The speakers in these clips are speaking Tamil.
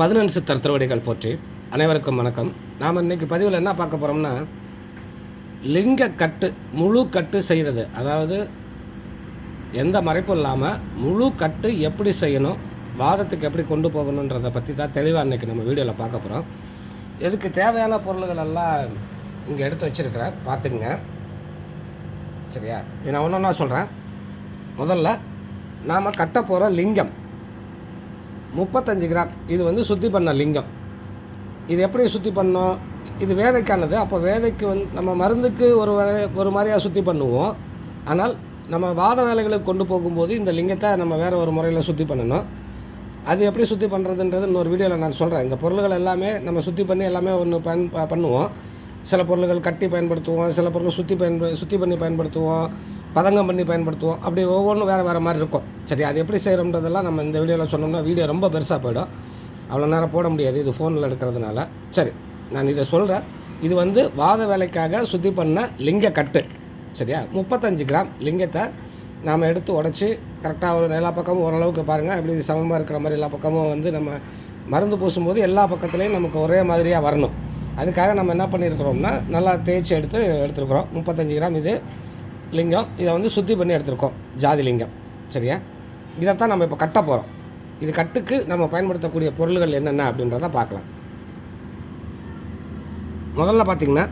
பதினஞ்சு சித்தர் திருவடிகள் போற்றி. அனைவருக்கும் வணக்கம். நாம் இன்னைக்கு பதிவில் என்ன பார்க்க போகிறோம்னா லிங்க கட்டு முழு கட்டு செய்கிறது அதாவது எந்த மறைப்பும் இல்லாமல் முழு கட்டு எப்படி செய்யணும் வாதத்துக்கு எப்படி கொண்டு போகணுன்றதை பற்றி தான் தெளிவாக இன்றைக்கி நம்ம வீடியோவில் பார்க்க போகிறோம் இதுக்கு தேவையான பொருள்கள் எல்லாம் இங்கே எடுத்து வச்சுருக்கிறேன் பார்த்துங்க சரியா? நான் ஒன்று ஒன்றா சொல்கிறேன் முதல்ல நாம் கட்ட போகிற லிங்கம். முப்பத்தஞ்சு கிராம். இது வந்து சுத்தி பண்ண லிங்கம். இது எப்படி சுத்தி பண்ணோம்? இது வேதைக்கானது. அப்போ வேதைக்கு வந்து நம்ம மருந்துக்கு ஒரு ஒரு மாதிரியாக சுத்தி பண்ணுவோம். ஆனால் நம்ம வாத வேலைகளுக்கு கொண்டு போகும்போது இந்த லிங்கத்தை நம்ம வேறு ஒரு முறையில் சுத்தி பண்ணணும். அது எப்படி சுத்தி பண்ணுறதுன்றது இன்னொரு வீடியோவில் நான் சொல்கிறேன் இந்த பொருள்கள் எல்லாமே நம்ம சுத்தி பண்ணி எல்லாமே ஒன்று பயன் ப- பண்ணுவோம். சில பொருள்கள் கட்டி பயன்படுத்துவோம். சில பொருள் சுத்தி பயன்ப சுத்தி பண்ணி பயன்படுத்துவோம். பதங்கம் பண்ணி பயன்படுத்துவோம். அப்படி ஒவ்வொன்றும் வேறு வேறு மாதிரி இருக்கும். சரி அது எப்படி செய்கிறோன்றதெல்லாம் நம்ம இந்த வீடியோவில் சொன்னோம்னா வீடியோ ரொம்ப பெருசாக போயிடும். அவ்வளோ நேரம் போட முடியாது இது ஃபோனில் எடுக்கிறதுனால. சரி நான் இதை சொல்கிறேன் இது வந்து வாத வேலைக்காக சுத்தி பண்ண லிங்க கட்டு. சரியா? முப்பத்தஞ்சு கிராம் லிங்கத்தை நாம் எடுத்து உடச்சி கரெக்டாக ஒரு எல்லா பக்கமும் ஓரளவுக்கு பாருங்கள் இப்படி சமமாக இருக்கிற மாதிரி எல்லா பக்கமும் வந்து நம்ம மருந்து பூசும்போது எல்லா பக்கத்துலேயும் நமக்கு ஒரே மாதிரியாக வரணும். அதுக்காக நம்ம என்ன பண்ணியிருக்கிறோம்னா நல்லா தேய்ச்சி எடுத்து எடுத்துருக்குறோம். முப்பத்தஞ்சு கிராம் இது. லிங்கம். இதை வந்து சுத்தி பண்ணி எடுத்திருக்கோம். ஜாதி லிங்கம். சரியா? இதைத்தான் நம்ம இப்போ கட்ட போகிறோம் இது கட்டுக்கு நம்ம பயன்படுத்தக்கூடிய பொருள்கள் என்னென்ன அப்படின்றத பார்க்கலாம். முதல்ல பார்த்தீங்கன்னா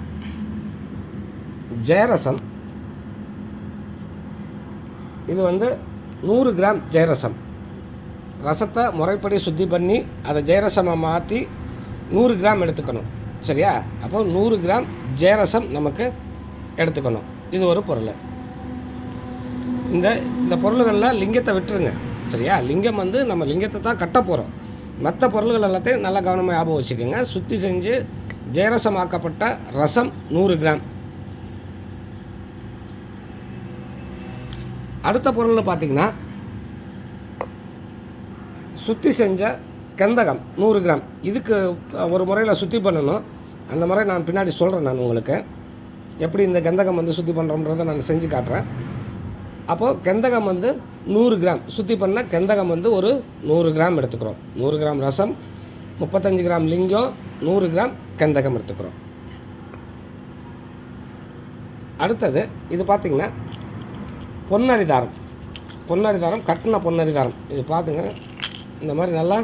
ஜெயரசம். இது வந்து நூறு கிராம் ஜெயரசம். ரசத்தை முறைப்படி சுத்தி பண்ணி அதை ஜெயரசமாக மாற்றி நூறு கிராம் எடுத்துக்கணும். சரியா? அப்போ நூறு கிராம் ஜெயரசம் நமக்கு எடுத்துக்கணும். இது ஒரு பொருள். இந்த இந்த பொருள்களில் லிங்கத்தை விட்டுருங்க. சரியா? லிங்கம் வந்து நம்ம லிங்கத்தை தான் கட்ட போகிறோம் மற்ற பொருள்கள் எல்லாத்தையும் நல்லா கவனமாக ஞாபகம் வச்சுக்கோங்க. சுத்தி செஞ்சு ஜெயரசமாக்கப்பட்ட ரசம் நூறு கிராம். அடுத்த பொருள் பார்த்தீங்கன்னா சுத்தி செஞ்ச கந்தகம் நூறு கிராம். இதுக்கு ஒரு முறையில் சுத்தி பண்ணணும். அந்த முறை நான் பின்னாடி சொல்கிறேன் நான் உங்களுக்கு. எப்படி இந்த கந்தகம் வந்து சுத்தி பண்ணுறோன்றதை நான் செஞ்சு காட்டுறேன். அப்போது கந்தகம் வந்து நூறு கிராம். சுத்தி பண்ண கந்தகம் வந்து ஒரு நூறு கிராம் எடுத்துக்கிறோம். நூறு கிராம் ரசம் முப்பத்தஞ்சு கிராம் லிங்கம் நூறு கிராம் கந்தகம் எடுத்துக்கிறோம். அடுத்தது இது பார்த்திங்கன்னா பொன்னரிதாரம் பொன்னரிதாரம் கட்டின பொன்னரிதாரம் இது பார்த்துங்க இந்த மாதிரி நல்லா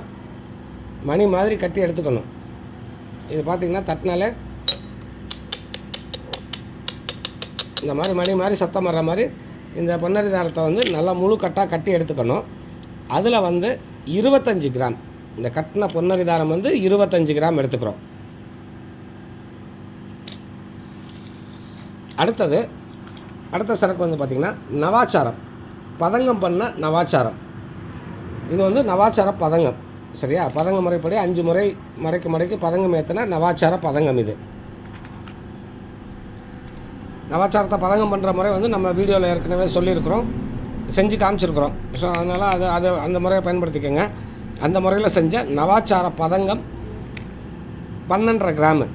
மணி மாதிரி கட்டி எடுத்துக்கணும். இது பார்த்திங்கன்னா தட்டினாலே இந்த மாதிரி மணி மாதிரி சத்தம் வர்ற மாதிரி இந்த பொன்னரிதாரத்தை வந்து நல்லா முழு கட்டாக கட்டி எடுத்துக்கணும். அதில் வந்து இருபத்தஞ்சி கிராம் இந்த கட்டின பொன்னரிதாரம் வந்து இருபத்தஞ்சி கிராம் எடுத்துக்கிறோம். அடுத்தது அடுத்த சரக்கு வந்து பார்த்திங்கன்னா நவாச்சாரம். பதங்கம் பண்ண நவாச்சாரம். இது வந்து நவாச்சார பதங்கம் சரியா? பதங்க முறைப்படி அஞ்சு முறை மறைக்கு முறைக்கு பதங்கம் ஏற்றின நவாச்சார பதங்கம் இது. நவாச்சாரத்தை பதங்கம் பண்ணுற முறை வந்து நம்ம வீடியோவில் ஏற்கனவே சொல்லியிருக்கிறோம். செஞ்சு காமிச்சிருக்கிறோம். ஸோ அதனால் அதை அதை அந்த முறையை பயன்படுத்திக்கோங்க. அந்த முறையில் செஞ்ச நவாச்சார பதங்கம் பன்னெண்டரை கிராமு.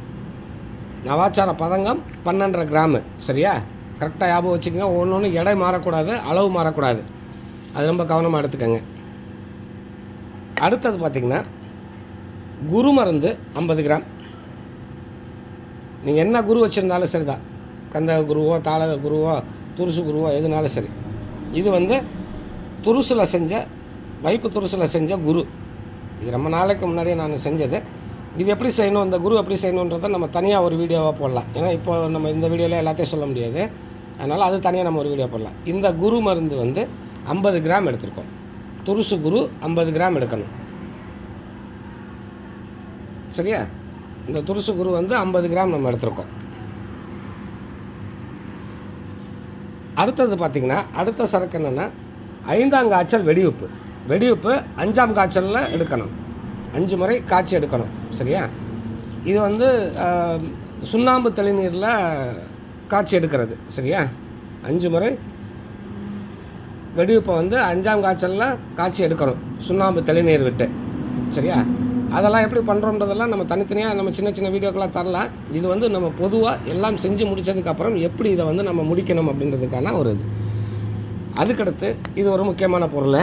நவாச்சார பதங்கம் பன்னெண்டரை கிராமு. சரியா? கரெக்டாக ஞாபகம் வச்சுக்கோங்க. ஒன்று ஒன்று எடை மாறக்கூடாது அளவு மாறக்கூடாது. அது ரொம்ப கவனமாக எடுத்துக்கோங்க. அடுத்தது பார்த்திங்கன்னா குரு மருந்து ஐம்பது கிராம். நீங்கள் என்ன குரு வச்சுருந்தாலும் சரிதான். கந்த குருவோ தாளக குருவோ துருசு குருவோ எதுனாலும் சரி. இது வந்து துருசில் செஞ்ச வைப்பு துருசில் செஞ்ச குரு. இது ரொம்ப நாளைக்கு முன்னாடியே நான் செஞ்சது. இது எப்படி செய்யணும் இந்த குரு எப்படி செய்யணுன்றதை நம்ம தனியாக ஒரு வீடியோவாக போடலாம். ஏன்னா இப்போ நம்ம இந்த வீடியோவில் எல்லாத்தையும் சொல்ல முடியாது. அதனால் அது தனியாக நம்ம ஒரு வீடியோ போடலாம். இந்த குரு மருந்து வந்து ஐம்பது கிராம் எடுத்திருக்கோம். துருசு குரு ஐம்பது கிராம் எடுக்கணும். சரியா? இந்த துருசு குரு வந்து ஐம்பது கிராம் நம்ம எடுத்திருக்கோம். அடுத்தது பார்த்திங்கன்னா அடுத்த சரக்கு என்னென்னா ஐந்தாம் காய்ச்சல் வெடியுப்பு. வெடியுப்பு அஞ்சாம் காய்ச்சலில் எடுக்கணும். அஞ்சு முறை காய்ச்சி எடுக்கணும் சரியா? இது வந்து சுண்ணாம்பு தெளிநீரில் காய்ச்சி எடுக்கிறது சரியா? அஞ்சு முறை வெடியுப்பை வந்து அஞ்சாம் காய்ச்சலில் காய்ச்சி எடுக்கணும் சுண்ணாம்பு தெளிநீர் விட்டு சரியா? அதெல்லாம் எப்படி பண்ணுறோன்றதெல்லாம் நம்ம தனித்தனியாக நம்ம சின்ன சின்ன வீடியோக்கெல்லாம் தரலாம் இது வந்து நம்ம பொதுவாக எல்லாம் செஞ்சு முடிச்சதுக்கப்புறம் எப்படி இதை வந்து நம்ம முடிக்கணும் அப்படின்றதுக்கான ஒரு இது. அதுக்கடுத்து இது ஒரு முக்கியமான பொருள்.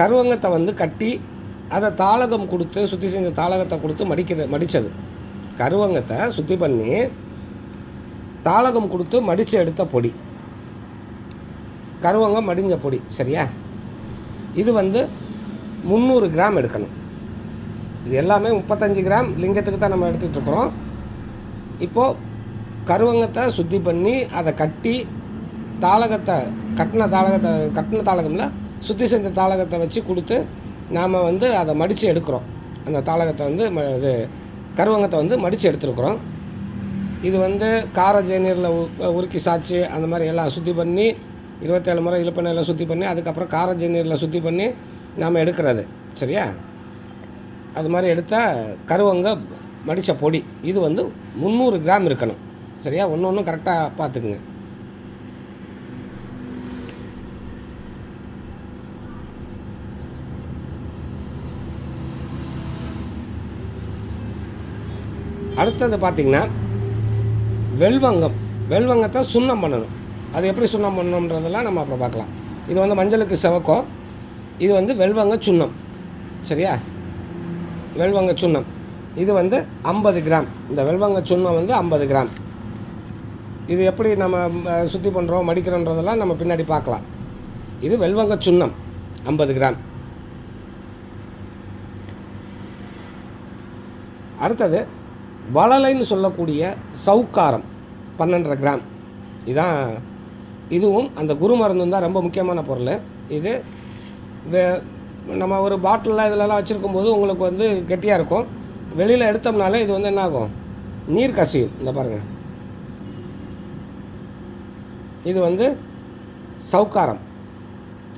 கருவங்கத்தை வந்து கட்டி அதை தாளகம் கொடுத்து சுற்றி செஞ்ச தாளகத்தை கொடுத்து மடிக்கிறது மடித்தது கருவங்கத்தை சுத்தி பண்ணி தாளகம் கொடுத்து மடித்து எடுத்த பொடி. கருவங்கம் மடிஞ்ச பொடி சரியா? இது வந்து முந்நூறு கிராம் எடுக்கணும். இது எல்லாமே முப்பத்தஞ்சு கிராம் லிங்கத்துக்கு தான் நம்ம எடுத்துகிட்டு இருக்கிறோம். இப்போது கருவங்கத்தை சுத்தி பண்ணி அதை கட்டி தாளகத்தை கட்டின தாளகத்தை கட்டின தாளகமில் சுத்தி செஞ்ச தாளகத்தை வச்சு கொடுத்து நாம் வந்து அதை மடித்து எடுக்கிறோம். அந்த தாளகத்தை வந்து ம இது கருவங்கத்தை வந்து மடித்து எடுத்துருக்குறோம். இது வந்து கார ஜேநீரில் உருக்கி சாய்ச்சி அந்த மாதிரி எல்லாம் சுத்தி பண்ணி இருபத்தேழு முறை இழுப்பெண்ணெயில் சுத்தி பண்ணி அதுக்கப்புறம் கார ஜேநீரில் சுத்தி பண்ணி நாம் எடுக்கிறது சரியா? அது மாதிரி எடுத்தால் கருவங்க மடித்த பொடி. இது வந்து முந்நூறு கிராம் இருக்கணும் சரியா? ஒன்று ஒன்றும் கரெக்டாக பார்த்துக்குங்க. அடுத்தது பார்த்திங்கன்னா வெல்வங்கம். வெல்வங்கத்தை சுண்ணம் பண்ணணும். அது எப்படி சுண்ணம் பண்ணணுன்றதெல்லாம் நம்ம அப்புறம் பார்க்கலாம். இது வந்து மஞ்சளுக்கு செவக்கம் இது வந்து வெல்வங்க சுண்ணம். சரியா? வெல்வங்க சுண்ணம். இது வந்து ஐம்பது கிராம். இந்த வெல்வங்க சுண்ணம் வந்து ஐம்பது கிராம். இது எப்படி நம்ம சுற்றி பண்ணுறோம் மடிக்கிறோன்றதெல்லாம் நம்ம பின்னாடி பார்க்கலாம். இது வெல்வங்க சுண்ணம். ஐம்பது கிராம். அடுத்தது வளலைன்னு சொல்லக்கூடிய சவுக்காரம் பன்னெண்டரை கிராம். இதான் இதுவும் அந்த குரு மருந்தும் தான் ரொம்ப முக்கியமான பொருள். இது வே நம்ம ஒரு பாட்டிலெலாம் இதிலலாம் வச்சுருக்கும் போது உங்களுக்கு வந்து கெட்டியாக இருக்கும். வெளியில் எடுத்தோம்னாலே இது வந்து என்ன ஆகும் நீர் கசியும். இந்த பாருங்கள் இது வந்து சவுக்காரம்.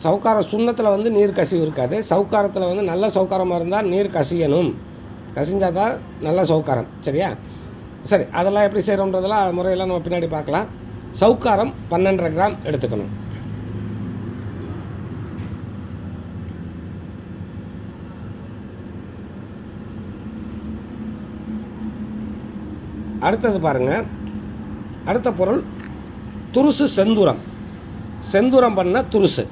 சவுக்காரம் சுண்ணத்தில் வந்து நீர் கசிவு இருக்காது. சவுக்காரத்தில் வந்து நல்ல சவுக்காரமாக இருந்தால் நீர் கசியணும். கசிஞ்சால் தான் நல்ல சவுக்காரம். சரியா? சரி அதெல்லாம் எப்படி செய்கிறோன்றதெல்லாம் முறையெல்லாம் நம்ம பின்னாடி பார்க்கலாம். சவுக்காரம் பன்னெண்டரை கிராம் எடுத்துக்கணும். அடுத்தது பாருங்கள் அடுத்த பொருள் துருசு செந்தூரம். செந்தூரம் பண்ண துருசு.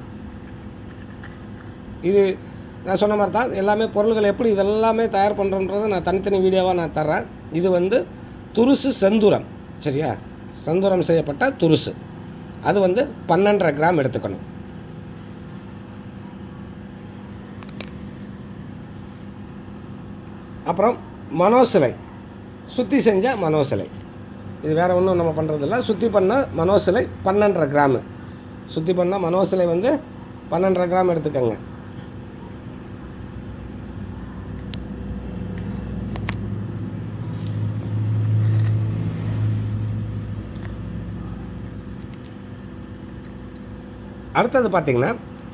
இது நான் சொன்ன மாதிரி தான் எல்லாமே பொருள்கள் எப்படி இதெல்லாமே தயார் பண்ணுறோன்றதை நான் தனித்தனி வீடியோவாக நான் தர்றேன். இது வந்து துருசு செந்தூரம். சரியா? செந்தூரம் செய்யப்பட்ட துருசு. அது வந்து பன்னெண்டரை கிராம் எடுத்துக்கணும். அப்புறம் மனோசிலை. சுத்தி செஞ்ச மனோசிலை. இது வேறு ஒன்றும் நம்ம பண்ணுறதில்ல சுற்றி பண்ண மனோசிலை பன்னெண்டரை கிராமு சுற்றி பண்ண மனோசிலை வந்து பன்னெண்டரை கிராம் எடுத்துக்கோங்க. அடுத்தது பார்த்திங்கன்னா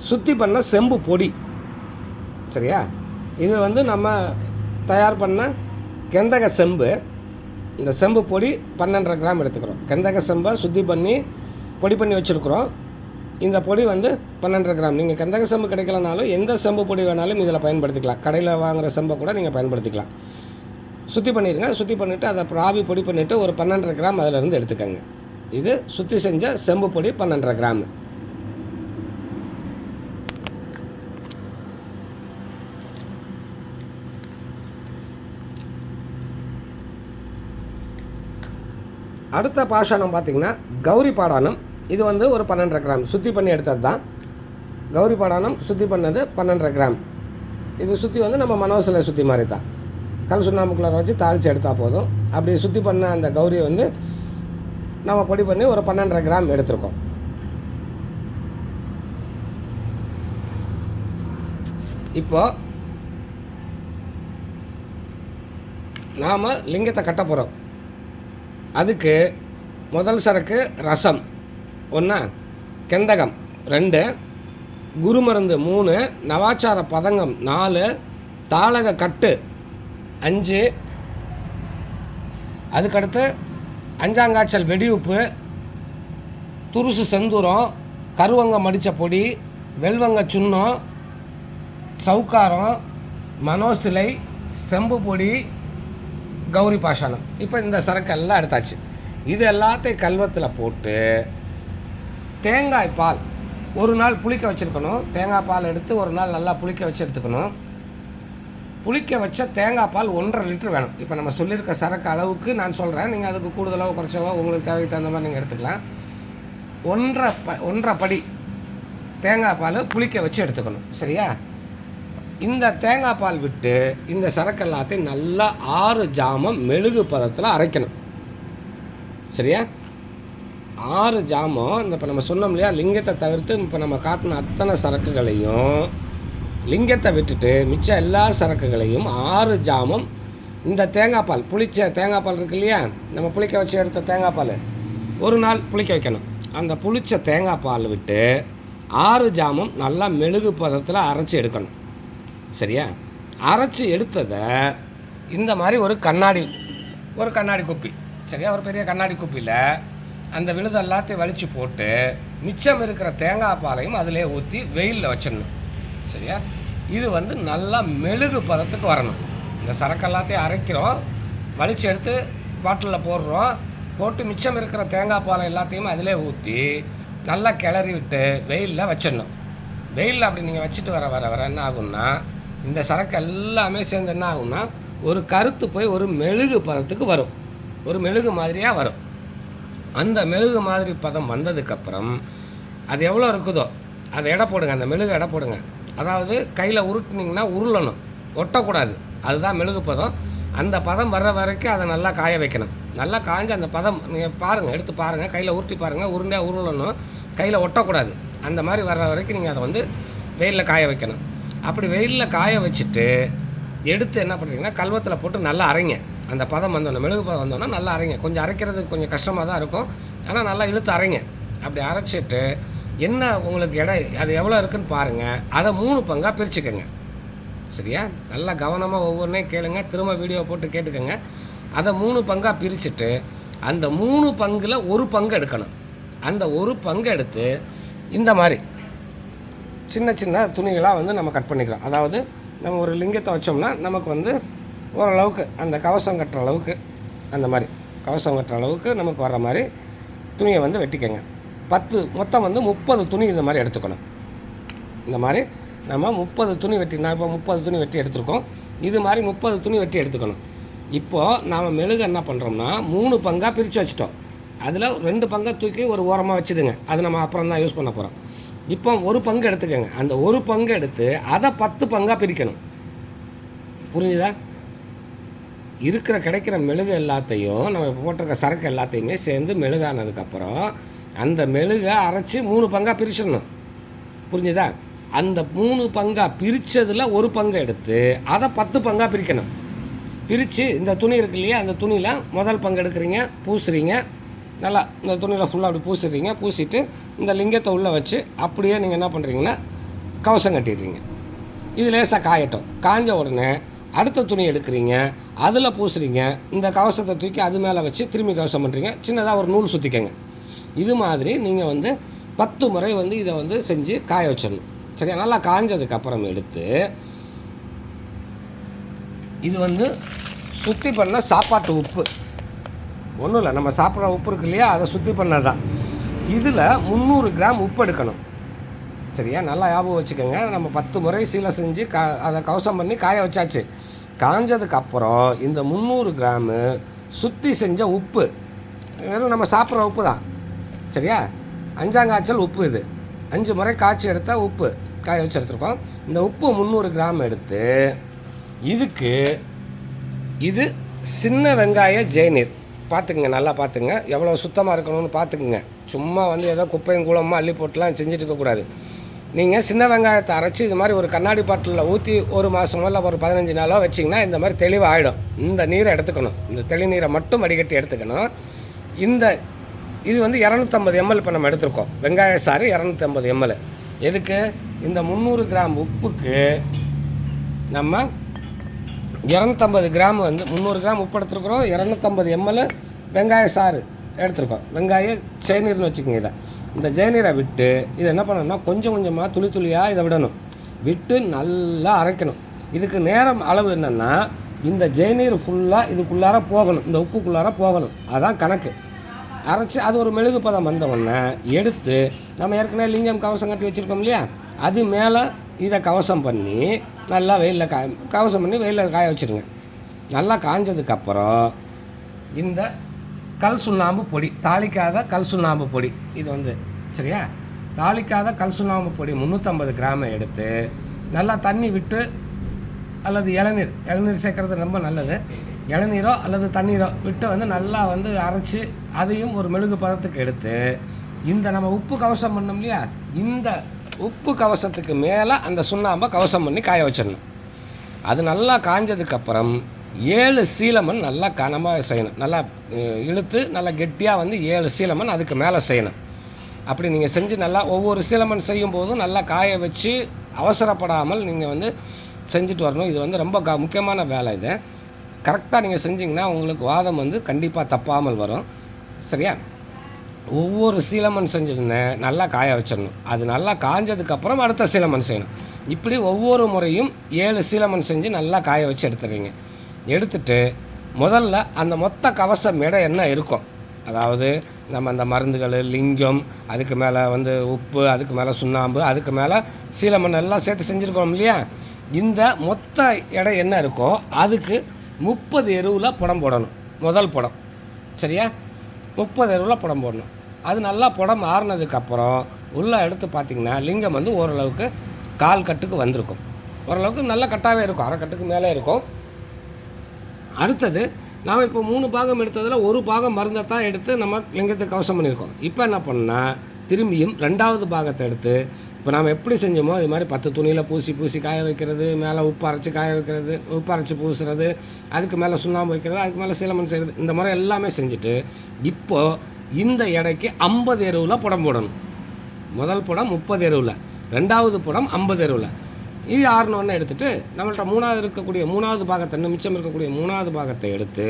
சுத்தி பண்ண செம்பு பொடி. சரியா? இது வந்து நம்ம தயார் பண்ண கெந்தக செம்பு. இந்த செம்பு பொடி பன்னெண்டரை கிராம் எடுத்துக்கிறோம். கெந்தக செம்பை சுத்தி பண்ணி பொடி பண்ணி வச்சுருக்குறோம். இந்த பொடி வந்து பன்னெண்டரை கிராம். நீங்கள் கெந்தக செம்பு கிடைக்கலனாலும் எந்த செம்பு பொடி வேணாலும் இதில் பயன்படுத்திக்கலாம். கடையில் வாங்குகிற செம்பை கூட நீங்கள் பயன்படுத்திக்கலாம். சுத்தி பண்ணிடுங்க சுத்தி பண்ணிவிட்டு அதை ராவி ஆவி பொடி பண்ணிவிட்டு ஒரு பன்னெண்டரை கிராம் அதிலிருந்து எடுத்துக்கோங்க. இது சுத்தி செஞ்ச செம்பு பொடி பன்னெண்டரை கிராம். அடுத்த பாஷாணம் பார்த்திங்கன்னா கௌரி பாடானம் இது வந்து ஒரு பன்னெண்டரை கிராம். சுத்தி பண்ணி எடுத்தது தான் கௌரி பாடானம் சுத்தி பண்ணது பன்னெண்டரை கிராம். இது சுற்றி வந்து நம்ம மனோசிலை சுற்றி மாதிரி தான் கல் சுண்ணாம்புக்குள்ளார வச்சு தாளித்து எடுத்தால் போதும். அப்படி சுத்தி பண்ண அந்த கௌரியை வந்து நம்ம பொடி பண்ணி ஒரு பன்னெண்டரை கிராம் எடுத்திருக்கோம். இப்போ நாம் லிங்கத்தை கட்ட போகிறோம் அதுக்கு முதல் சரக்கு ரசம். ஒன்றா கெந்தகம். ரெண்டு குருமருந்து. மூணு நவாச்சார பதங்கம். நாலு தாளக கட்டு. அஞ்சு அதுக்கடுத்து அஞ்சாங்காய்ச்சல் வெடியுப்பு. துருசு செந்தூரம். கருவங்க மடித்த பொடி. வெல்வங்க சுண்ணம். சவுக்காரம். மனோசிலை. செம்பு பொடி. கௌரி பாஷாணம். இப்போ இந்த சரக்கெல்லாம் எடுத்தாச்சு. இது எல்லாத்தையும் கல்வத்தில் போட்டு தேங்காய் பால் ஒரு நாள் புளிக்க வச்சுருக்கணும். தேங்காய் பால் எடுத்து ஒரு நாள் நல்லா புளிக்க வச்சு எடுத்துக்கணும். புளிக்க வச்ச தேங்காய் பால் ஒன்றரை லிட்டர் வேணும். இப்போ நம்ம சொல்லியிருக்க சரக்கு அளவுக்கு நான் சொல்கிறேன் நீங்கள் அதுக்கு கூடுதலாக குறைச்சவோ உங்களுக்கு தேவைக்கு தகுந்த மாதிரி நீங்கள் எடுத்துக்கலாம். ஒன்றரை ப ஒன்றரை படி தேங்காய் பால் புளிக்க வச்சு எடுத்துக்கணும். சரியா? இந்த தேங்காய் பால் விட்டு இந்த சரக்கு எல்லாத்தையும் நல்லா ஆறு ஜாமம் மெழுகு பதத்தில் அரைக்கணும். சரியா? ஆறு ஜாமம் இந்த இப்போ நம்ம சொன்னோம் இல்லையா லிங்கத்தை தவிர்த்து இப்போ நம்ம காட்டின அத்தனை சரக்குகளையும் லிங்கத்தை விட்டுட்டு மிச்ச எல்லா சரக்குகளையும் ஆறு ஜாமம் இந்த தேங்காய் பால் புளிச்ச தேங்காய் பால் இருக்கு இல்லையா? நம்ம புளிக்க வச்சு எடுத்த தேங்காய் பால். ஒரு நாள் புளிக்க வைக்கணும். அந்த புளிச்ச தேங்காய் பால் விட்டு ஆறு ஜாமம் நல்லா மெழுகு பதத்தில் அரைச்சி எடுக்கணும். சரியா? அரைச்சி எடுத்ததை இந்த மாதிரி ஒரு கண்ணாடி ஒரு கண்ணாடி குப்பி சரியா? ஒரு பெரிய கண்ணாடி குப்பியில் அந்த விழுது எல்லாத்தையும் வலிச்சு போட்டு மிச்சம் இருக்கிற தேங்காய் பாலையும் அதிலே ஊற்றி வெயிலில் வச்சிடணும் சரியா? இது வந்து நல்லா மெழுகு பதத்துக்கு வரணும். இந்த சரக்கு எல்லாத்தையும் அரைக்கிறோம் வலிச்சு எடுத்து பாட்டிலில் போடுறோம் போட்டு மிச்சம் இருக்கிற தேங்காய் பாலை எல்லாத்தையும் அதிலே ஊற்றி நல்லா கிளறி விட்டு வெயிலில் வச்சிடணும். வெயிலில் அப்படி நீங்கள் வச்சுட்டு வர வர வர என்ன ஆகும்னா இந்த சரக்கு எல்லாமே சேர்ந்து என்ன ஆகும்னா ஒரு கருத்து போய் ஒரு மெழுகு பதத்துக்கு வரும். ஒரு மெழுகு மாதிரியாக வரும். அந்த மெழுகு மாதிரி பதம் வந்ததுக்கப்புறம் அது எவ்வளோ இருக்குதோ அதை எடை போடுங்க அந்த மெழுகு எடை போடுங்க. அதாவது கையில் உருட்டினீங்கன்னா உருளணும் ஒட்டக்கூடாது. அதுதான் மெழுகு பதம். அந்த பதம் வர்ற வரைக்கும் அதை நல்லா காய வைக்கணும். நல்லா காய்ஞ்சி அந்த பதம் நீங்கள் பாருங்கள் எடுத்து பாருங்கள் கையில் உருட்டி பாருங்கள் உருண்டையாக உருளணும் கையில் ஒட்டக்கூடாது. அந்த மாதிரி வர்ற வரைக்கும் நீங்கள் அதை வந்து வெயிலில் காய வைக்கணும். அப்படி வெயிலில் காய வச்சுட்டு எடுத்து என்ன பண்ணுறீங்கன்னா கல்வத்தில் போட்டு நல்லா அரைங்க. அந்த பதம் வந்தோடனே மெழுகு பதம் வந்தோன்னா நல்லா அரைங்க. கொஞ்சம் அரைக்கிறதுக்கு கொஞ்சம் கஷ்டமாக தான் இருக்கும். ஆனால் நல்லா இழுத்து அரைங்க. அப்படி அரைச்சிட்டு என்ன உங்களுக்கு எடை அது எவ்வளோ இருக்குன்னு பாருங்கள் அதை மூணு பங்காக பிரிச்சுக்கோங்க. சரியா? நல்லா கவனமாக ஒவ்வொன்றையும் கேளுங்க. திரும்ப வீடியோ போட்டு கேட்டுக்கோங்க. அதை மூணு பங்காக பிரிச்சுட்டு அந்த மூணு பங்கில் ஒரு பங்கு எடுக்கணும். அந்த ஒரு பங்கு எடுத்து இந்த மாதிரி. சின்ன சின்ன துணிகளாக வந்து நம்ம கட் பண்ணிக்கிறோம் அதாவது நம்ம ஒரு லிங்கத்தை வச்சோம்னா நமக்கு வந்து ஓரளவுக்கு அந்த கவசம் கட்டுற அளவுக்கு அந்த மாதிரி கவசம் கட்டுற அளவுக்கு நமக்கு வர்ற மாதிரி துணியை வந்து வெட்டிக்கங்க. பத்து மொத்தம் வந்து முப்பது துணி இந்த மாதிரி எடுத்துக்கணும். இந்த மாதிரி நம்ம முப்பது துணி வெட்டி நான் இப்போ முப்பது துணி வெட்டி எடுத்திருக்கோம். இது மாதிரி முப்பது துணி வெட்டி எடுத்துக்கணும். இப்போது நாம் மெழுகு என்ன பண்ணுறோம்னா மூணு பங்காக பிரித்து வச்சிட்டோம். அதில் ரெண்டு பங்கை தூக்கி ஒரு ஓரமாக வச்சுதுங்க. அது நம்ம அப்புறம் தான் யூஸ் பண்ண போகிறோம் இப்போ ஒரு பங்கு எடுத்துக்கோங்க. அந்த ஒரு பங்கு எடுத்து அதை பத்து பங்காக பிரிக்கணும். புரிஞ்சுதா? இருக்கிற கிடைக்கிற மெழுகு எல்லாத்தையும் நம்ம இப்போ போட்டிருக்க சரக்கு எல்லாத்தையுமே சேர்ந்து மெழுகானதுக்கப்புறம் அந்த மெழுகை அரைச்சி மூணு பங்காக பிரிச்சிடணும். புரிஞ்சுதா? அந்த மூணு பங்காக பிரித்ததில் ஒரு பங்கு எடுத்து அதை பத்து பங்காக பிரிக்கணும். பிரித்து இந்த துணி இருக்கு இல்லையா? அந்த துணியில் முதல் பங்கு எடுக்கிறீங்க பூசுறீங்க நல்லா இந்த துணியில் ஃபுல்லாக அப்படி பூசிடுறீங்க. பூசிட்டு இந்த லிங்கத்தை உள்ளே வச்சு அப்படியே நீங்கள் என்ன பண்ணுறீங்கன்னா கவசம் கட்டிடுறீங்க. இது லேசாக காயட்டும். காஞ்ச உடனே அடுத்த துணி எடுக்கிறீங்க. அதில் பூசுறீங்க. இந்த கவசத்தை தூக்கி அது மேலே வச்சு திரும்பி கவசம் பண்ணுறீங்க சின்னதாக ஒரு நூல் சுற்றிக்கங்க இது மாதிரி நீங்கள் வந்து பத்து முறை வந்து இதை வந்து செஞ்சு காய வச்சிடணும். சரியா? நல்லா காஞ்சதுக்கு அப்புறம் எடுத்து இது வந்து சுத்தி பண்ண சாப்பாட்டு உப்பு. ஒன்றும் இல்லை நம்ம சாப்பிட்ற உப்பு இருக்கு இல்லையா அதை சுத்தி பண்ணது தான் இதில் முந்நூறு கிராம் உப்பு எடுக்கணும். சரியா? நல்லா ஞாபகம் வச்சுக்கோங்க. நம்ம பத்து முறை சீலை செஞ்சு கா அதை கவசம் பண்ணி காய வச்சாச்சு. காஞ்சதுக்கப்புறம் இந்த முந்நூறு கிராமு சுத்தி செஞ்ச உப்பு வெறும் நம்ம சாப்பிட்ற உப்பு தான். சரியா? அஞ்சாங்காய்ச்சல் உப்பு இது. அஞ்சு முறை காய்ச்சி எடுத்தால் உப்பு காய வச்சு எடுத்துருக்கோம். இந்த உப்பு முந்நூறு கிராம் எடுத்து இதுக்கு இது சின்ன வெங்காய ஜெயநீர். பார்த்துக்குங்க நல்லா பார்த்துங்க எவ்வளோ சுத்தமாக இருக்கணும்னு பார்த்துக்குங்க. சும்மா வந்து ஏதோ குப்பையும் கூலமாக அள்ளி போட்டுலாம் செஞ்சுட்டு இருக்கக்கூடாது நீங்கள் சின்ன வெங்காயத்தை அரைச்சி இது மாதிரி ஒரு கண்ணாடி பாட்டிலில் ஊற்றி ஒரு மாதமோ இல்லை ஒரு பதினஞ்சு நாளோ வச்சிங்கன்னா இந்த மாதிரி தெளிவாக ஆகிடும் இந்த நீரை எடுத்துக்கணும். இந்த தெளி நீரை மட்டும் வடிகட்டி எடுத்துக்கணும். இந்த இது வந்து இரநூத்தம்பது எம்எல் இப்போ நம்ம எடுத்திருக்கோம். வெங்காய சாறு இரநூத்தம்பது எம்எல். எதுக்கு? இந்த முந்நூறு கிராம் உப்புக்கு நம்ம இரநூத்தம்பது கிராம் வந்து முந்நூறு கிராம் உப்பு எடுத்துருக்குறோம் இரநூத்தம்பது எம்எல் வெங்காய சாறு எடுத்துருக்கோம். வெங்காய ஜெயநீர்னு வச்சுக்கோங்க இதை. இந்த ஜெயநீரை விட்டு இதை என்ன பண்ணணும்னா கொஞ்சம் கொஞ்சமாக துளி துளியாக இதை விடணும். விட்டு நல்லா அரைக்கணும். இதுக்கு நேரம் அளவு என்னென்னா இந்த ஜெயநீர் ஃபுல்லாக இதுக்குள்ளார போகணும். இந்த உப்புக்குள்ளார போகணும். அதுதான் கணக்கு. அரைச்சி அது ஒரு மெழுகு பதம் வந்தவொடனே எடுத்து நம்ம ஏற்கனவே லிங்கம் கவசம் கட்டி வச்சுருக்கோம் இல்லையா? அது மேலே இதை கவசம் பண்ணி நல்லா வெயிலில் காய கவசம் பண்ணி வெயிலில் காய வச்சுருங்க. நல்லா காஞ்சதுக்கப்புறம் இந்த கல் சுண்ணாம்பு பொடி தாளிக்காத கல் சுண்ணாம்பு பொடி இது வந்து சரியா? தாளிக்காத கல் சுண்ணாம்பு பொடி முந்நூற்றம்பது கிராமை எடுத்து நல்லா தண்ணி விட்டு அல்லது இளநீர் இளநீர் சேர்க்குறது ரொம்ப நல்லது. இளநீரோ அல்லது தண்ணீரோ விட்டு வந்து நல்லா வந்து அரைச்சி அதையும் ஒரு மெழுகு பதத்துக்கு எடுத்து இந்த நம்ம உப்பு கவசம் பண்ணோம் இல்லையா? இந்த உப்பு கவசத்துக்கு மேலே அந்த சுண்ணாம்பை கவசம் பண்ணி காய வச்சிடணும். அது நல்லா காஞ்சதுக்கப்புறம் ஏழு சீலமன் நல்லா கனமாக செய்யணும். நல்லா இழுத்து நல்லா கெட்டியாக வந்து ஏழு சீலமன் அதுக்கு மேலே செய்யணும். அப்படி நீங்கள் செஞ்சு நல்லா ஒவ்வொரு சீலமன் செய்யும் போதும் நல்லா காய வச்சு அவசரப்படாமல் நீங்கள் வந்து செஞ்சுட்டு வரணும். இது வந்து ரொம்ப க முக்கியமான வேலை இது. கரெக்டாக நீங்கள் செஞ்சிங்கன்னா உங்களுக்கு வாதம் வந்து கண்டிப்பாக தப்பாமல் வரும். சரியா? ஒவ்வொரு சீலமன் செஞ்சிருந்தேன் நல்லா காய வச்சிடணும். அது நல்லா காஞ்சதுக்கப்புறம் அடுத்த சீலமன் செய்யணும். இப்படி ஒவ்வொரு முறையும் ஏழு சீலமன் செஞ்சு நல்லா காய வச்சு எடுத்துடுறீங்க. எடுத்துட்டு முதல்ல அந்த மொத்த கவச எடை என்ன இருக்கும்? அதாவது நம்ம அந்த மருந்துகள் லிங்கம் அதுக்கு மேலே வந்து உப்பு அதுக்கு மேலே சுண்ணாம்பு அதுக்கு மேலே சீலமண் எல்லாம் சேர்த்து செஞ்சுருக்கோம் இல்லையா? இந்த மொத்த எடை என்ன இருக்கோ அதுக்கு முப்பது எருவில் புடம் போடணும். முதல் புடம். சரியா? முப்பது அருவில் புடம் போடணும். அது நல்லா புடம் ஆறுனதுக்கப்புறம் உள்ளே எடுத்து பார்த்திங்கன்னா லிங்கம் வந்து ஓரளவுக்கு கால் கட்டுக்கு வந்திருக்கும். ஓரளவுக்கு நல்ல கட்டாகவே இருக்கும். அரை கட்டுக்கு மேலே இருக்கும். அடுத்தது நாம் இப்போ மூணு பாகம் எடுத்ததில் ஒரு பாகம் மருந்தை தான் எடுத்து நம்ம லிங்கத்துக்கு கவசம் பண்ணியிருக்கோம். இப்போ என்ன பண்ணால் திரும்பியும் ரெண்டாவது பாகத்தை எடுத்து இப்போ நாம் எப்படி செஞ்சோமோ இது மாதிரி பத்து துணியில் பூசி பூசி காய வைக்கிறது மேலே உப்பு அரைச்சி காய வைக்கிறது உப்பு அரைச்சி பூசுறது அதுக்கு மேலே சுண்ணாம்பு வைக்கிறது அதுக்கு மேலே சீலமன் செய்கிறது இந்த மாதிரி எல்லாமே செஞ்சுட்டு இப்போது இந்த எடைக்கு ஐம்பது எருவில் புடம் போடணும். முதல் புடம் முப்பது எருவில் ரெண்டாவது புடம் ஐம்பது எருவில். இது ஆறுனோன்னு எடுத்துகிட்டு நம்மள்ட்ட மூணாவது இருக்கக்கூடிய மூணாவது பாகத்தை இன்னும் மிச்சம் இருக்கக்கூடிய மூணாவது பாகத்தை எடுத்து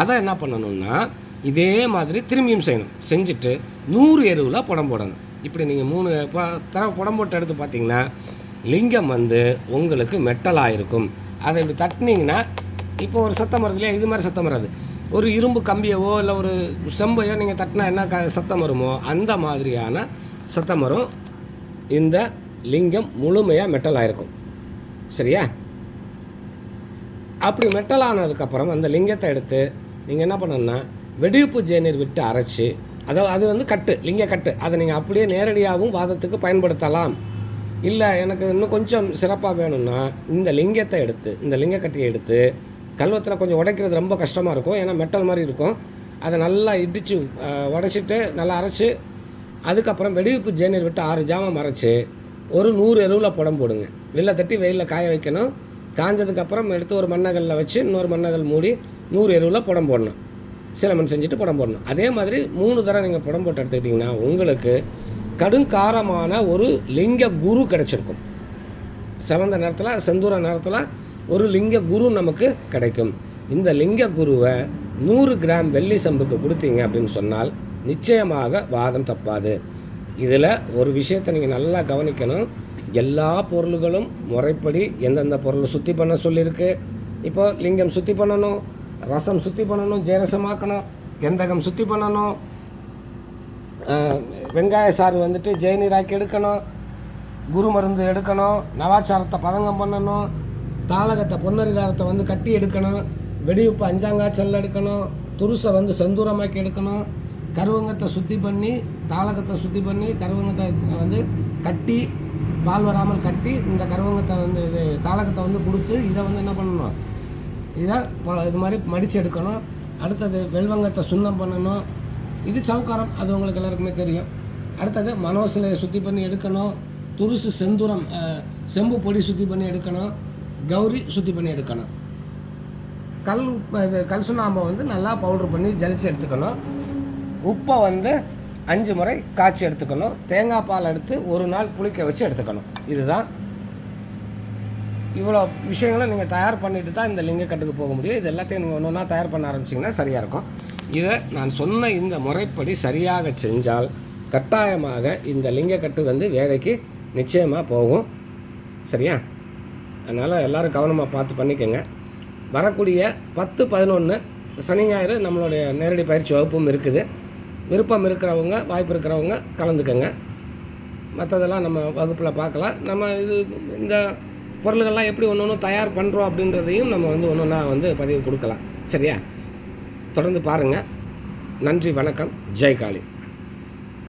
அதை என்ன பண்ணணும்னா இதே மாதிரி திரும்பியும் செய்யணும். செஞ்சுட்டு நூறு எருவில் புடம் போடணும். இப்படி நீங்கள் மூணு ப- தடவை புடம் போட்டு எடுத்து பார்த்தீங்கன்னா லிங்கம் வந்து உங்களுக்கு மெட்டலாக இருக்கும் அதை இப்படி தட்டினீங்கன்னா இப்போ ஒரு சத்தம் வருது இல்லையா? இது மாதிரி சத்தம் வராது. ஒரு இரும்பு கம்பியவோ இல்லை ஒரு செம்பையோ நீங்கள் தட்டினா என்ன க சத்தம் வருமோ அந்த மாதிரியான சத்தம் வரும். இந்த லிங்கம் முழுமையாக மெட்டலாக இருக்கும் சரியா? அப்படி மெட்டல் ஆனதுக்கப்புறம் அந்த லிங்கத்தை எடுத்து நீங்கள் என்ன பண்ணணும்னா வெடிப்பு ஜேநீர் விட்டு அரைச்சி அதாவது அது வந்து கட்டு லிங்க கட்டு. அதை நீங்கள் அப்படியே நேரடியாகவும் வாதத்துக்கு பயன்படுத்தலாம். இல்லை எனக்கு இன்னும் கொஞ்சம் சிறப்பாக வேணும்னா இந்த லிங்கத்தை எடுத்து இந்த லிங்க கட்டியை எடுத்து கல்வத்தில் கொஞ்சம் உடைக்கிறது ரொம்ப கஷ்டமாக இருக்கும். ஏன்னா மெட்டல் மாதிரி இருக்கும். அதை நல்லா இடித்து உடைச்சிட்டு நல்லா அரைச்சி அதுக்கப்புறம் வெடிவிப்பு ஜேநீர் விட்டு ஆறு ஜாமம் அரைச்சி ஒரு நூறு எருவில் புடம் போடுங்க. வெளில தட்டி வெயிலில் காய வைக்கணும். காஞ்சதுக்கப்புறம் எடுத்து ஒரு மண்ணகல்ல வச்சு இன்னொரு மண்ணகல் மூடி நூறு எருவில் புடம் போடணும். சிலமன் செஞ்சுட்டு புடம் போடணும். அதே மாதிரி மூணு தடவை நீங்கள் புடம் போட்டு எடுத்துக்கிட்டிங்கன்னா உங்களுக்கு கடுங்காரமான ஒரு லிங்க குரு கிடச்சிருக்கும். சிவந்த நேரத்தில் செந்தூர நேரத்தில் ஒரு லிங்க குரு நமக்கு கிடைக்கும். இந்த லிங்க குருவை நூறு கிராம் வெள்ளி சம்புக்கு கொடுத்தீங்க அப்படின்னு சொன்னால் நிச்சயமாக வாதம் தப்பாது. இதில் ஒரு விஷயத்தை நீங்கள் நல்லா கவனிக்கணும். எல்லா பொருள்களும் முறைப்படி எந்தெந்த பொருளை சுத்தி பண்ண சொல்லியிருக்கு. இப்போ லிங்கம் சுத்தி பண்ணணும். ரசம் சுத்தி பண்ணணும் ஜெயரசமாக்கணும் கெந்தகம் சுத்தி பண்ணணும். வெங்காய சாறு வந்துட்டு ஜெயநீராக்கி எடுக்கணும். குரு மருந்து எடுக்கணும். நவாச்சாரத்தை பதங்கம் பண்ணணும். தாளகத்தை பொன்னரிதாரத்தை வந்து கட்டி எடுக்கணும். வெடியுப்பு அஞ்சாங்காய்ச்சல் எடுக்கணும். துருசை வந்து செந்தூரமாக்கி எடுக்கணும். கருவங்கத்தை சுத்தி பண்ணி தாளகத்தை சுத்தி பண்ணி கருவங்கத்தை வந்து கட்டி பால் வராமல் கட்டி இந்த கருவங்கத்தை வந்து இது தாளகத்தை வந்து கொடுத்து இதை வந்து என்ன பண்ணணும்? இதை இது மாதிரி மடித்து எடுக்கணும். அடுத்தது வெல்வங்கத்தை சுண்ணம் பண்ணணும். இது சவுக்காரம் அது உங்களுக்கு எல்லாருக்குமே தெரியும். அடுத்தது மனோசிலையை சுத்தி பண்ணி எடுக்கணும். துருசு செந்தூரம் செம்பு பொடி சுத்தி பண்ணி எடுக்கணும். கௌரி சுத்தி பண்ணி எடுக்கணும். கல் இது கல் சுண்ணாம்பை வந்து நல்லா பவுடர் பண்ணி ஜலிச்சு எடுத்துக்கணும். உப்பை வந்து அஞ்சு முறை காய்ச்சி எடுத்துக்கணும். தேங்காய் பால் எடுத்து ஒரு நாள் புளிக்க வச்சு எடுத்துக்கணும். இதுதான் இவ்வளோ விஷயங்களை நீங்கள் தயார் பண்ணிட்டு தான் இந்த லிங்கக்கட்டுக்கு போக முடியும். இது எல்லாத்தையும் நீங்கள் ஒன்று ஒன்றா தயார் பண்ண ஆரம்பிச்சிங்கன்னா சரியாக இருக்கும். இதை நான் சொன்ன இந்த முறைப்படி சரியாக செஞ்சால் கட்டாயமாக இந்த லிங்கக்கட்டு வந்து வேலைக்கு நிச்சயமாக போகும். சரியா? அதனால் எல்லோரும் கவனமாக பார்த்து பண்ணிக்கோங்க. வரக்கூடிய பத்து பதினொன்று சனி ஞாயிறு நம்மளுடைய நேரடி பயிற்சி வகுப்பும் இருக்குது. விருப்பம் இருக்கிறவங்க வாய்ப்பு இருக்கிறவங்க கலந்துக்கங்க. மற்றதெல்லாம் நம்ம வகுப்பில் பார்க்கலாம். நம்ம இது இந்த பொருள்கள்லாம் எப்படி ஒன்று ஒன்று தயார் பண்ணுறோம் அப்படின்றதையும் நம்ம வந்து ஒன்று ஒன்றா வந்து பதிவு கொடுக்கலாம். சரியா? தொடர்ந்து பாருங்கள் நன்றி வணக்கம். ஜெய் காளி.